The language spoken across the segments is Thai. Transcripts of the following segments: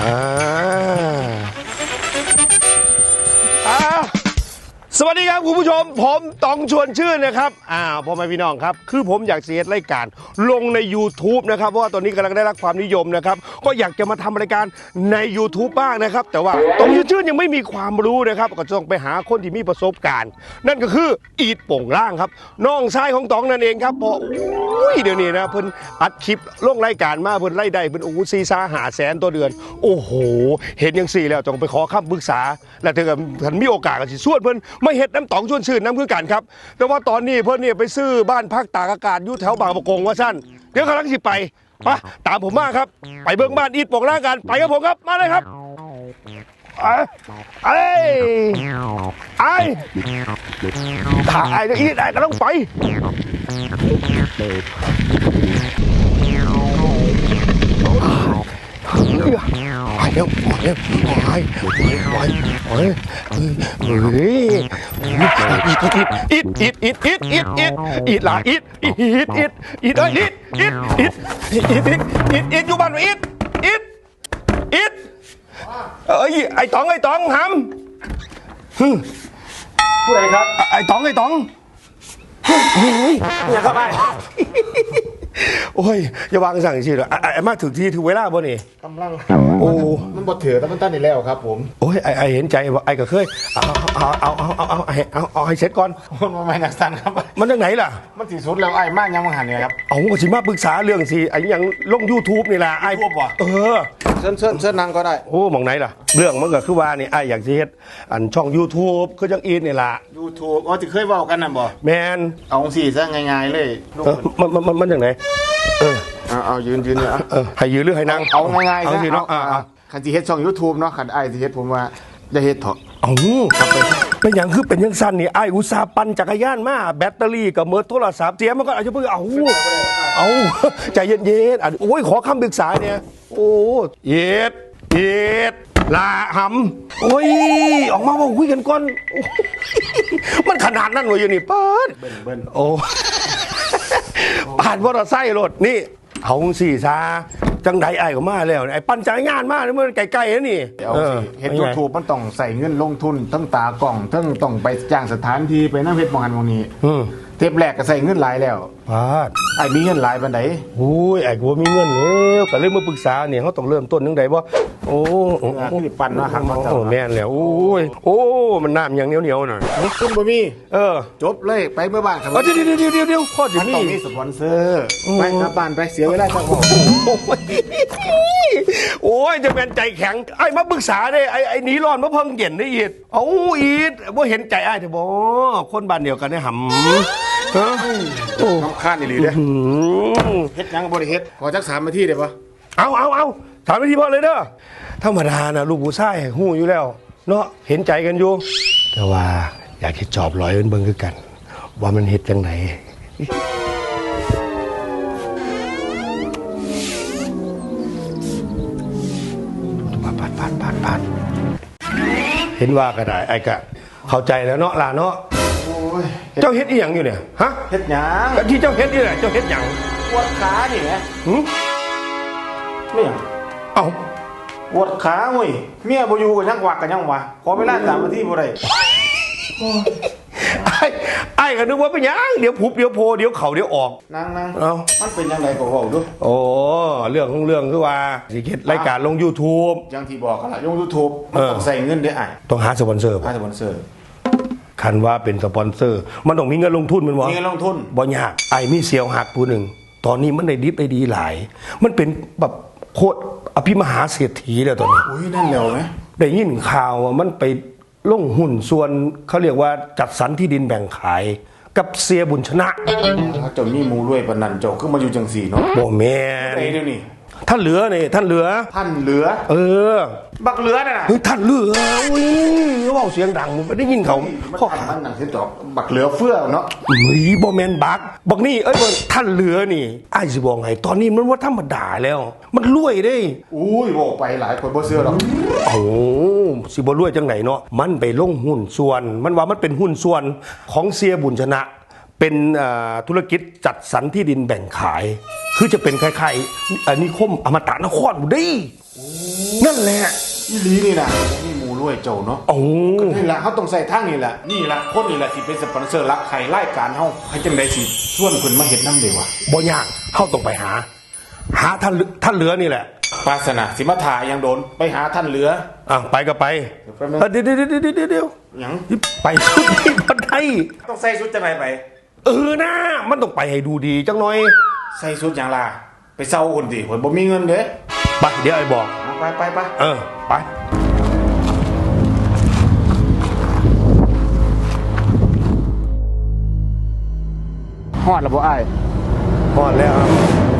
啊！啊！是吧？你看我不叫 ผมผมตองชวนชื่นนะครับอ่าพ่อแม่พี่น้องครับ คือผมอยากเสียรายการ ลงใน YouTube นะครับ เพราะว่าตอนนี้กำลังได้รับความนิยมนะครับ ก็อยากจะมาทำรายการใน YouTube บ้างนะครับ แต่ว่าตองชวนชื่นยังไม่มีความรู้นะครับ ก็ต้องไปหาคนที่มีประสบการณ์ นั่นก็คืออีดโป่งล่างครับ น้องชายของตองนั่นเองครับพราะอุ้ยเดี๋ยวนี้นะเพิ่นอัดคลิปลงรายการมาเพิ่นไล่ได้เพิ่นโอ้ซีซ่าหาแสนตัวเดือน โอ้โห เห็นยังสี่แล้วต้องไปขอคำปรึกษา และถ้าเกิดท่านมีโอกาสก็สิชวนเพิ่นไม่เฮ็ดน้ำตองชวนชื่นน้ำคือกันครับ แต่ว่าตอนนี้เพิ่อนเนี่ยไปซื้อบ้านพักตากอากาศอยู่แถวบางประกงว่าสั้นเดี๋ยวกำลังสิไปไปะตามผมมาครับ ไปเบิ่งบ้านอีดป่งล่างกันไปกับผมครับมาเลยครับไอ้ไอ้ไอ้ถ่ายอีดไอ้ก็ต้องไป ไปเร็วไปเร็วไปไปไปเฮ้ยเฮ้ยอิดอิดอิดอิดอิดอิดอิดละอิดอิดอิดอิดอิดเอ้ยอิดอิดอิดอิดอิดอิดอิดอยู่บ้านอิดอิดอิดเอ้ยไอ้ตองไอ้ตองหำผู้ใดครับไอ้ตองไอ้ตองเนี่ยครับไอ้ โอ้ย อย่าวางสั่งสิเลยไอ้มาถึงที่ถึงเวลาบ่นี่กำลังโอ้มันบ่ถือแต่มันตั้นนี่แล้วครับ ผมโอ้ยไอ้ไอ้เห็นใจว่าไอ้ก็เคยเอาเอาเอาเอาเอาเอาเอาเอาเอาให้เสร็จก่อนมันมาไม่นักสันครับมันจากไหนล่ะ มันสีสุดแล้วไอ้มากยังมังหันเนี่ยครับเอาก็สิมาปรึกษาเรื่องสิไอ้หยังลง YouTube นี่แหละไอ้ YouTube ว่ะเออ เชิญเชิญเชิญนั่งก็ได้โอ้หมองไหนล่ะ เรื่องมันก็คือว่านี่ไอ้อยากสิเฮ็ดอันช่อง YouTube คือจังอีนนี่ล่ะ ยูทูบอ๋อจะเคยเว่ากันน่ะบ่แมนเอาสี่ซะง่ายๆเลยลูกเออมันมันมันมันจากไหนเออเอาเอายืนยืนเนี่ยเออให้ยืนหรือให้นั่งเอาง่ายๆเอาซะสิเนาะเอาอ่าเอาคันสิเฮ็ดช่อง YouTube เนาะคันไอ้สิเฮ็ดผมว่าอย่าเฮ็ดเถอะเอาเป็นอย่างคือเป็นยังสั้นนี่ไอ้อุตส่าห์ปั่นจักรยานมาแบตเตอรี่กับเมิร์โทรศัพท์เสียมันก็อาจจะเพิ่งเอาเอาใจเย็นๆอะโอ้ยขอคำปรึกษาเนี่ย โอ้เย็ดเย็ดลาหำโอ้ย ออกมาว่าคุยกันก่อนโอ้ยมันขนาดนั้นเลยอยู่นี่เปิดเบิ้นเบิ้นโอ้ผ่านมอเตอร์ไซค์รถนี่ เอาสี่ซาจังไดไอ้ก็มาแล้วไอ้ปั่นจักรยานมาเนี่ยมันไกลๆนะนี่เดี๋ยวออสิเฮ็ดป็นไง YouTube มันต้องใส่เงินลงทุนทั้งตากล่องทั้งต้องไปจ้างสถานที่ไปนั่งเฮ็ดหมองหันหมองนี้ อืมเทปแรกก็ใส่เงินหลายแล้วพาดไอ้มีเงินหลายปานใดโอ้ยไอ้กูมีเงินแล้วก็เลยมาปรึกษาเนี่ยเขาต้องเริ่มต้นยังไงบ่โอ้โอ้อ่าคือปั่นเนาะครับเนาะเจ้าโอ้แม่นแล้วโอ้ยโอ้มันน้ำอย่างเหนียวเหนียวๆหน่อยคุณบ่มีเออ จบเลยไปเมื่อบ้านครับเอาเดี๋ยวเดี๋ยวเดี๋ยวเดี๋ยวเดี๋ยวพ่อจะมันมีต้องมีสปอนเซอร์ไปกลับบ้านไปเสียเวลาจังหวะโอ้ยโอ้ยจะเป็นใจแข็งไอ้มาปรึกษาได้ไอ้ไอ้หนีร้อนมาเพิ่งเย็นได้อีดเอาอีดว่าเห็นใจไอ้เถอะบ่คนบ้านเดียวกันได้หำ ฮะโอ้น้ำข้านนี่หรือเด้อหืมเฮ็ดหยังก็บ่ได้เฮ็ดขอจักสามนาทีได้ปะเอาเอาเอาถามไปที่พ่อเลยเด้อธรรมดานะลูกผู้ชายหู้อยู่แล้ว เนาะเห็นใจกันอยู่ แต่ว่าอยากเห็ดจอบลอยเอิ้นเบิ่งคือกัน ว่ามันเห็ดจังไหนปาดปาดปาดปาดปาดเห็นว่าก็ได้ไอ้กะเข้าใจแล้วเนาะล่ะเนาะโอ้ย เจ้าเฮ็ดอีหยังอยู่เนี่ยฮะเฮ็ดหยังที่เจ้าเฮ็ดนี่แหละเจ้าเฮ็ดหยังปวดขานี่แหมหึเนี่ยเอ้าปวดขาเว้ยเมียบ่อยู่ก็ยังวักกันยังวะขอเวลาสามนาทีบ่ได้ไอ้ไอ้ก็นึกว่าเป็นหยังเดี๋ยวพุบเดี๋ยวโพเดี๋ยวเข่าเดี๋ยวออก นั่งนั่งเอ้า มันเป็นยังไงก็เว้าดูโอ้เรื่องของเรื่องคือว่าสิเฮ็ดรายการลง YouTube อย่างที่บอกกันล่ะลง YouTube มันต้องเออใส่เงินเด้ออ้ายต้องหาสปอนเซอร์หาสปอนเซอร์ คันว่าเป็นสปอนเซอร์ มันต้องมีเงินลงทุนแมันบ่มีเงินลงทุนบ่ยากไอ้มีเสียวหักผู้หนึ่งตอนนี้มันได้ดิบได้ดีหลาย มันเป็นแบบโคตรอภิมหาเศรษฐีแล้วตอนนี้อุ้ยนั่นแล้วไหมได้ยินข่าวว่ามันไปลงหุ้นส่วนเขาเรียกว่าจัดสรรที่ดินแบ่งขายกับเสียบุญชนะถ้าเจ้ามีหมูรวยปานนั้นเจ้าคือมาอยู่จังซี่เนาะบ่แม่นไอ้เดี๋ยวนี้ ท่านเหลือนี่ท่านเหลือ ท่านเหลือ เออบักเหลือน่ะนะเฮ้ยท่านเหลืออุ้ยเว่าเสียงดังมันไม่ได้ยินเขามันข้อท่านมันหนังสิจอกบักเหลือเฟือเนาะเฮ้ยบอแมนบักบอกนี่เอ้ยบอกท่านเหลือนี่ไอ้ายสิบอกไงตอนนี้มันว่าธรรมดาแล้ว มันรวยได้ อุ้ยบอกไปหลายคนบ่เชื่อหรอกโอ้สิบ่รวยจังไหนเนาะมันไปลงหุ้นส่วน มันว่ามันเป็นหุ้นส่วนของเสียบุญชนะเเป็นเอ่อธุรกิจจัดสรรที่ดินแบ่งขาย คือจะเป็นคล้ายๆอันนี้คมอมตะนครบุรีนั่นแหละอีหลีนี่นะนี่หมูรวยโจเนาะโอ้นี่แหละเขาต้องใส่ทางนี่แหละนี่แหละคนนี่แหละที่เป็นสปอนเซอร์รักใครไล่การเฮาให้จังไดสิชวนเพิ่นมาเฮ็ดนำเด้วะบ่ยากเข้าตรงไปหา หาท่านท่านเหลือนี่แหละปาสนาสิมาถ่ายยังโดนไปหาท่านเหลืออะไปก็ไปเดี๋ยวแป๊บนึงเออเดี๋ยวเดี๋ยวเดี๋ยวเดี๋ยวเดี๋ยวหยังไปชุดนี้ก็ได้ต้องใส่ชุดจังไดไปเออนะมันต้องไปให้ดูดีจังหน่อย ใส่ชุดหยังล่ะไปเซาคนดิข่อยบ่มีเงินเด้ไปเดี๋ยวไอ้บอกเอาไปไปไปเออ ไป ฮอดแล้วบ่อ้ายพอดแล้วครับ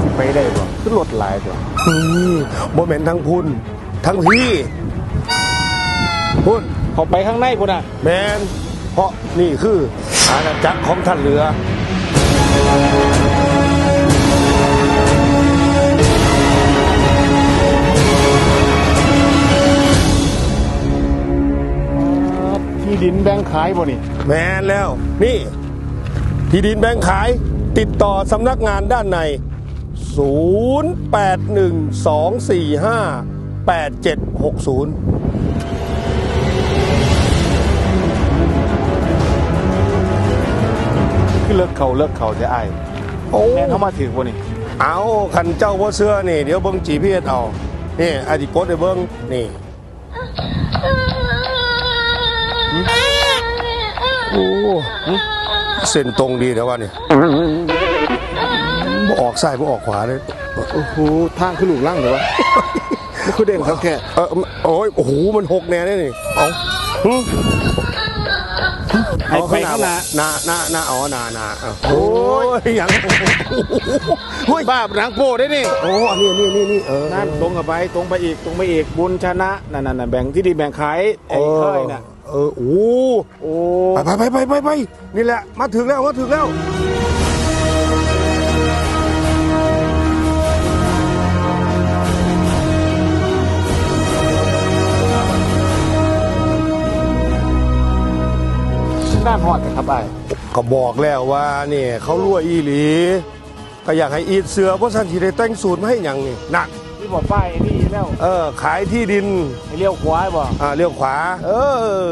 สิไปได้บ่ขึ้นรถหลายตัวอืมบ่แม่นทั้งพุนทั้งพี่พุนเขาไปข้างในพุ่นน่ะ แมนเพราะนี่คืออาณาจักรของท่านเรือ ที่ดินแบ่งขายบ่นี่แมนแล้ว นี่ ที่ดินแบ่งขายติดต่อสำนักงานด้านใน 0812458760คือเลิกเขาเลิกเขาจะอ้ายโอ้แม่นเข้ามาถึงบ่นี่ เอาขันเจ้าว่าเสื้อนี่ เดี๋ยวเบิ้งจีพีเอสเอา นี่อาจิโกดเดี๋ยวเบิ้งนี่ โอ้เส้นตรงดีแต่ว่านี่บ่ออกซ้ายบ่ออกขวาเลยโอ้โหทางคือลูกลังเลยวะมันคือเด่นครับแค่เออโอ้ยโอ้โหมันหกแน่เลยนี่เอาหึให้ไป เอข้างหน้าหน้าหน้าหน้าอ๋อหน้าหน้าอะโอ้ยอย่างเฮ้ยบ้าหนังโป้ได้นี่โอ้อันนี้นี่นี่นี่เออนั่นตรงกับไปตรงไปอีกตรงไปอีกบุญชนะนั่นน่ะแบ่งที่ดินแบ่งขายไอ้ค่ายน่ะเออโอ้โอ้ไปไปไปไปไปนี่แหละมาถึงแล้วมาถึงแล้ว ด้านหอดครับไอ้ก็บอกแล้วว่านี่เขารั่วอีหลี ก็อยากให้อีดเสือเพราะสันทีได้แต่งสูตรมาให้หยังนี่นักที่บอกป้ายไอ้นี่แล้วเออ ขายที่ดินให้เลี้ยวขวาบ่อ่าเลี้ยวขวา เออ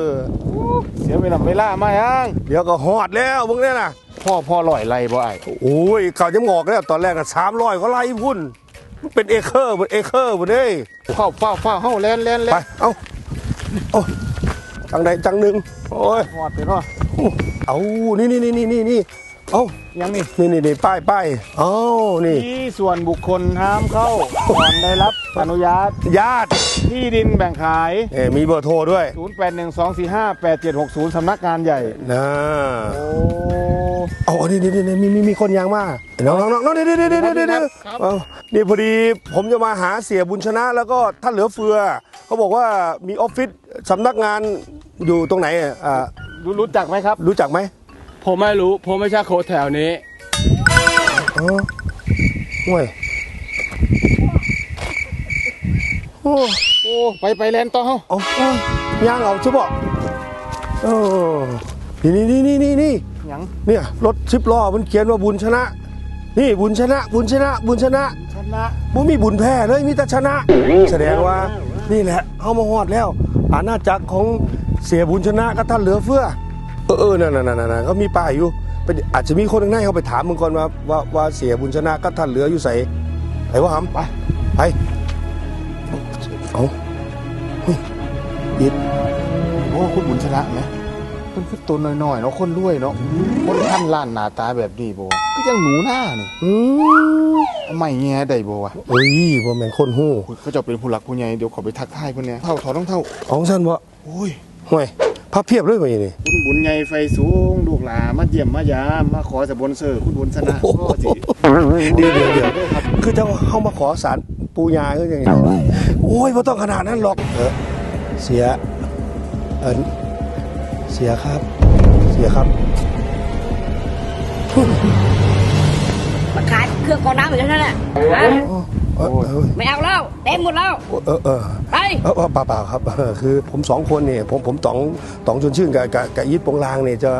เสียเวลาเวลามายังเดี๋ยวก็หอดแล้วมึงเนี่ยนะพ่อพ่อลอยไรบ่ไอ้โอ้ยเขาจะงอกแล้วตอนแรกอะสามร้อยก็ไล่พุ่นมันเป็นเอเคอร์เป็นเอเคอร์หมดเลยเฝ้าเฝ้าเฝ้าเฮาแล่นแล่นแล่ไปนเอาเอาจังใดจังหนึ่งโอ้ยหอดไปเนาะ เอานี่นี่นี่นี่นี่นี่เอายังนี่นี่นี่นี่ป้ายป้ายเอานี่ ที่ส่วนบุคคลห้ามเข้าก่อนได้รับอนุญาต ญาติที่ดินแบ่งขาย เอ่มีเบอร์โทรด้วย0812458760 สำนักงานใหญ่ นะโอ้เอาเอานี่นี่นี่มีมีมีคนยังมาน้องน้องน้องน้องเดี๋ยวเดี๋ยวเดี๋ยวเดี๋ยวเดี๋ยวเดี๋ยวครับเอานี่พอดีผมจะมาหาเสียบุญชนะ แล้วก็ท่านเหลือเฟือเขาบอกว่ามีออฟฟิศสำนักงานอยู่ตรงไหนอะอ่า รู้รู้จักไหมครับ รู้จักไหมผมไม่รู้ ผมไม่ใช่โค้ชแถวนี้อ๋อห่วยโอ้โอ้ไปไปแลนต่อเฮาเอาเอาย่างเอาใช่ปะเออนี่นี่นี่นี่นี่หยังเนี่ยรถสิบล้อมันเขียนว่าบุญชนะ นี่บุญชนะ บุญชนะ บุญชนะชนะบ่มีบุญแพ้เลยมีแต่ชนะ แสดงว่านี่แหละเขามาฮอดแล้ว อาณาจักรของ เสียบุญชนะกับท่านเหลือเฟือเออเออนั่นนั่นนั่นนั่นเขามีป้ายอยู่ไปอาจจะมีคนข้างในเขาไปถามมึงก่อนว่าว่าว่าเสียบุญชนะกับท่านเหลืออยู่ใส่ไอ้ว่าหำไปไปเอาเฮ้ยอิดโอ้คุณบุญชนะไหมเพิ่นคือตัวน้อยๆเนาะคนรวยเนาะคนท่านล้านหน้าตาแบบนี้บ่วะก็ยังหนูหน้านี่อืมเอาไม่แง่ได้บ่วะเอ้ยบ่แม่นคนฮู้เขาจะเป็นผู้หลักผู้ใหญ่เดี๋ยวขอไปทักทายเพิ่นเนี่ยเท่าถอดรองเท่าของฉันบ่โอ้ย ห่วยพับเพียบเลยบ่นี่คุณบุญใหญ่ไฟสูงลูกหลามาเยี่ยมมายามมาขอสปอนเซอร์คุณบุญชนะก็สิเดี๋ยวเดี๋ยวเดี๋ยวคือจะเข้ามาขอสารปูยาก็ยังไงโอ้ยไม่ต้องขนาดนั้นหรอกเออเสียเออเสียครับ เสียครับมาขายเครื่องกรองน้ำอยู่เท่านั้นแหละฮะเออเออไม่เอาแล้วเต็มหมดแล้วเออเออไป เออเปล่าเปล่าครับเออคือผมสองคนเนี่ยผมผมต๋องต๋องชวนชื่นกับกับกับอีทโปงลางเนี่ยจะ